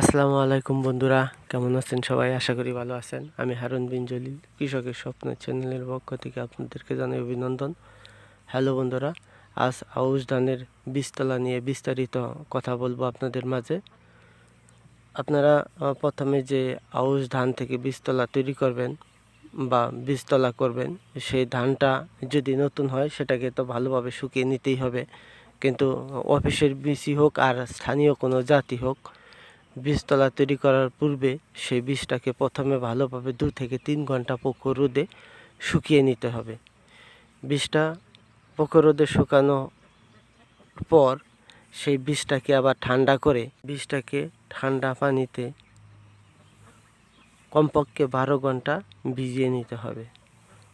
আসসালামু আলাইকুম বন্ধুরা, কেমন আছেন সবাই? আশা করি ভালো আছেন। আমি হারুন বিন জলিল, কৃষকের স্বপ্ন চ্যানেলের পক্ষ থেকে আপনাদেরকে জানাই অভিনন্দন। হ্যালো বন্ধুরা, আজ আউশ ধানের বীজতলা নিয়ে বিস্তারিত কথা বলব আপনাদের মাঝে। আপনারা প্রথমে যে আউশ ধান থেকে বীজতলা তৈরি করবেন বা বীজতলা করবেন, সেই ধানটা যদি নতুন হয়, সেটাকে তো ভালোভাবে শুকিয়ে নিতেই হবে। কিন্তু অফিসের বীজই হোক আর স্থানীয় কোনো জাতি হোক বীজতলা তৈরি করার পূর্বে সেই বীজটাকে প্রথমে ভালোভাবে দু থেকে তিন ঘণ্টা প্রখর রোদে শুকিয়ে নিতে হবে। বীজটা প্রখর রোদে শুকানো পর সেই বীজটাকে আবার ঠান্ডা করে বীজটাকে ঠান্ডা পানিতে কমপক্ষে বারো ঘণ্টা ভিজিয়ে নিতে হবে।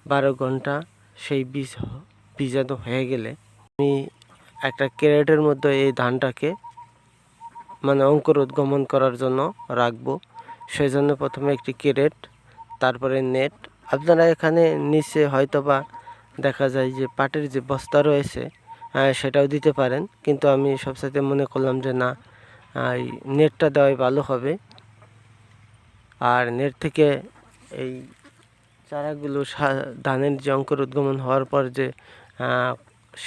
বারো ঘণ্টা সেই বীজ ভিজানো হয়ে গেলে আমি একটা ক্যারেটের মধ্যে এই ধানটাকে মানে অঙ্কুর উদ্গমন করার জন্য রাখব। সেই জন্য প্রথমে একটি ক্যারেট, তারপরে নেট। আপনারা এখানে নিচে হয়তোবা দেখা যায় যে পাটের যে বস্তা রয়েছে সেটাও দিতে পারেন। কিন্তু আমি সবসাথে মনে করলাম যে না এই নেটটা দেওয়াই ভালো হবে। আর নেট থেকে এই চারাগুলো ধানের যে অঙ্কুর উদ্গমন হওয়ার পর যে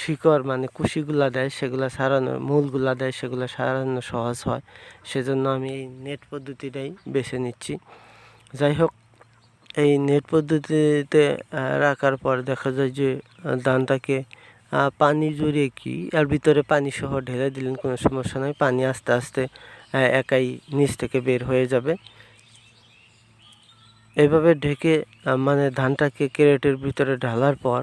শিকড় মানে কুশিগুলা দেয়, সেগুলো সারানো মূলগুলা দেয়, সেগুলো সারানো সহজ হয়। সেজন্য আমি এই নেট পদ্ধতিটাই বেছে নিচ্ছি। যাই হোক, এই নেট পদ্ধতিতে রাখার পর দেখা যায় যে ধানটাকে পানি জড়িয়ে কি আর ভিতরে পানি সহ ঢেলে দিলেন, কোনো সমস্যা নয় পানি আস্তে আস্তে একাই নিচ থেকে বের হয়ে যাবে। এভাবে ঢেকে মানে ধানটাকে ক্যারেটের ভিতরে ঢালার পর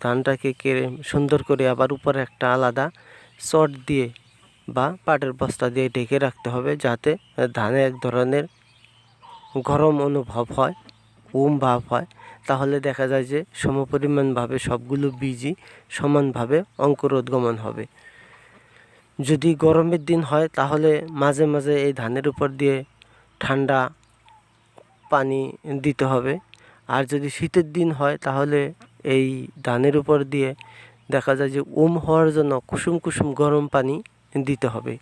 ধানটাকে কেড়ে সুন্দর করে আবার উপরে একটা আলাদা চট দিয়ে বা পাটের বস্তা দিয়ে ঢেকে রাখতে হবে যাতে ধানে এক ধরনের গরম অনুভব হয়, উম ভাব হয়। তাহলে দেখা যায় যে সমপরিমাণভাবে সবগুলো বীজই সমানভাবে অঙ্কুরোদ্গমন হবে। যদি গরমের দিন হয়, তাহলে মাঝে মাঝে এই ধানের উপর দিয়ে ঠান্ডা পানি দিতে হবে। আর যদি শীতের দিন হয়, তাহলে এই ধানের উপর দিয়ে দেখা যায় যে উম হওয়ার জন্য কুসুম কুসুম গরম পানি দিতে হবে।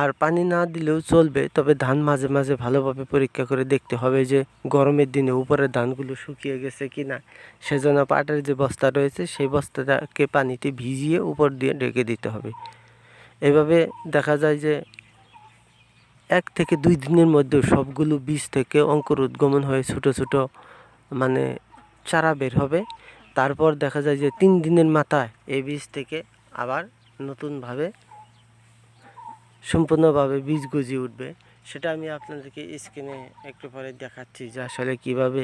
আর পানি না দিলেও চলবে, তবে ধান মাঝে মাঝে ভালোভাবে পরীক্ষা করে দেখতে হবে যে গরমের দিনে উপরের ধানগুলো শুকিয়ে গেছে কি না সেজন্য পাটের যে বস্তা রয়েছে, সেই বস্তাটাকে পানিতে ভিজিয়ে উপর দিয়ে ঢেকে দিতে হবে। এভাবে দেখা যায় যে এক থেকে দুই দিনের মধ্যে সবগুলো বীজ থেকে অঙ্কুর উদ্গমন হয়ে ছোটো ছোটো মানে চারা বের হবে। তারপর দেখা যায় যে তিন দিনের মাথায় এই বীজ থেকে আবার নতুনভাবে সম্পূর্ণভাবে বীজ গজিয়ে উঠবে। সেটা আমি আপনাদেরকে স্ক্রিনে একটু পরে দেখাচ্ছি যে আসলে কীভাবে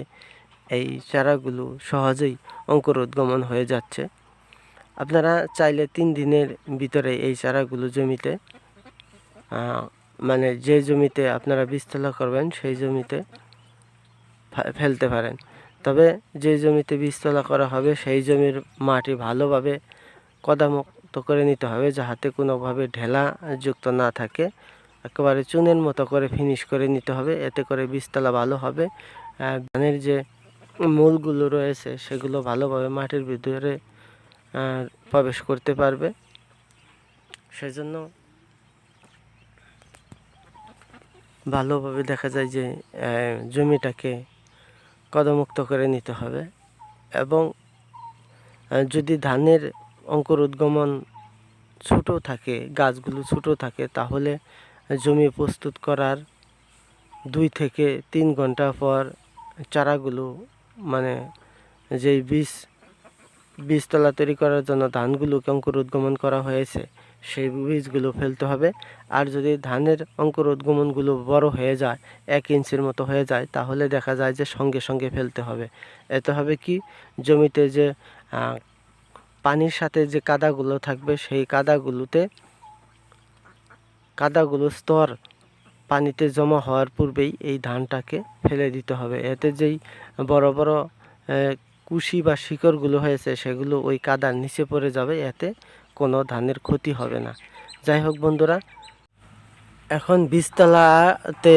এই চারাগুলো সহজেই অঙ্কুর উদ্গমন হয়ে যাচ্ছে। আপনারা চাইলে তিন দিনের ভিতরে এই চারাগুলো জমিতে মানে যে জমিতে আপনারা বীজতলা করবেন সেই জমিতে ফেলতে পারেন। তবে যে জমিতে বীজতলা করা হবে, সেই জমির মাটি ভালোভাবে কদামুক্ত করে নিতে হবে, যাহাতে কোনোভাবে ঢেলা যুক্ত না থাকে। একেবারে চুনের মতো করে ফিনিশ করে নিতে হবে, এতে করে বীজতলা ভালো হবে। ধানের যে মূলগুলো রয়েছে, সেগুলো ভালোভাবে মাটির ভিতরে প্রবেশ করতে পারবে। সেজন্য ভালোভাবে দেখা যায় যে জমিটাকে কদমুক্ত করে নিতে হবে। এবং যদি ধানের অঙ্কুর উদ্গমন ছোটো থাকে, গাছগুলো ছোটো থাকে, তাহলে জমি প্রস্তুত করার দুই থেকে তিন ঘণ্টা পর চারাগুলো মানে যেই বীজ, বীজতলা তৈরি করার জন্য ধানগুলোকে অঙ্কুর উদ্গমন করা হয়েছে সেই বীজগুলো ফেলতে হবে। আর যদি ধানের অঙ্কুর উদ্গমনগুলো বড় হয়ে যায়, এক ইঞ্চির মতো হয়ে যায়, তাহলে দেখা যায় যে সঙ্গে সঙ্গে ফেলতে হবে। এতে হবে কি? জমিতে যে পানির সাথে যে কাদাগুলো থাকবে, সেই কাদাগুলোতে, কাদাগুলো স্তর পানিতে জমা হওয়ার পূর্বেই এই ধানটাকে ফেলে দিতে হবে। এতে যেই বড় বড় কুশি বা শিকড়গুলো হয়েছে, সেগুলো ওই কাদার নিচে পড়ে যাবে। এতে কোনো ধানের ক্ষতি হবে না। যাই হোক বন্ধুরা, এখন বীজতলাতে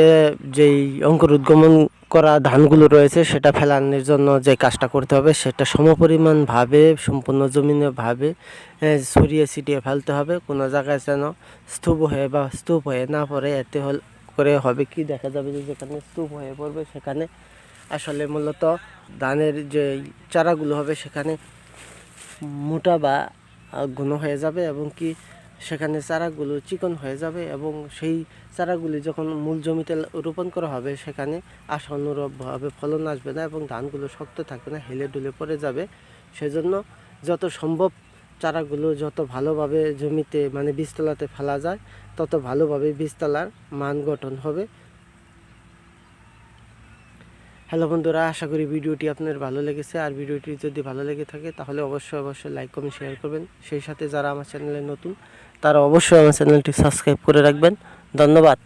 যেই অঙ্কুর উদ্গমন করা ধানগুলো রয়েছে, সেটা ফেলানোর জন্য যে কাজটা করতে হবে, সেটা সমপরিমাণভাবে, সম্পূর্ণ জমিনেভাবে ছড়িয়ে ছিটিয়ে ফেলতে হবে। কোনো জায়গায় যেন স্তূপ হয়ে বা স্তূপ হয়ে না পড়ে, এতে হল করে হবে কি? দেখা যাবে যে যেখানে স্তূপ হয়ে পড়বে, সেখানে আসলে মূলত ধানের যে চারাগুলো হবে, সেখানে মোটা বা ঘন হয়ে যাবে এবং কি সেখানে চারাগুলো চিকন হয়ে যাবে এবং সেই চারাগুলি যখন মূল জমিতে রোপণ করা হবে, সেখানে আশানুরূপভাবে ফলন আসবে না এবং ধানগুলো শক্ত থাকবে না, হেলে ডুলে পড়ে যাবে। সেজন্য যত সম্ভব চারাগুলো যত ভালোভাবে জমিতে মানে বীজতলাতে ফেলা যায়, তত ভালোভাবে বীজতলার মান গঠন হবে। হ্যালো বন্ধুরা, আশা করি ভিডিওটি আপনার ভালো লেগেছে। আর ভিডিওটি যদি ভালো লেগে থাকে, তাহলে অবশ্যই অবশ্যই লাইক কমেন্ট শেয়ার করবেন। সেই সাথে যারা আমার চ্যানেলে নতুন, তারা অবশ্যই আমার চ্যানেলটি সাবস্ক্রাইব করে রাখবেন। ধন্যবাদ।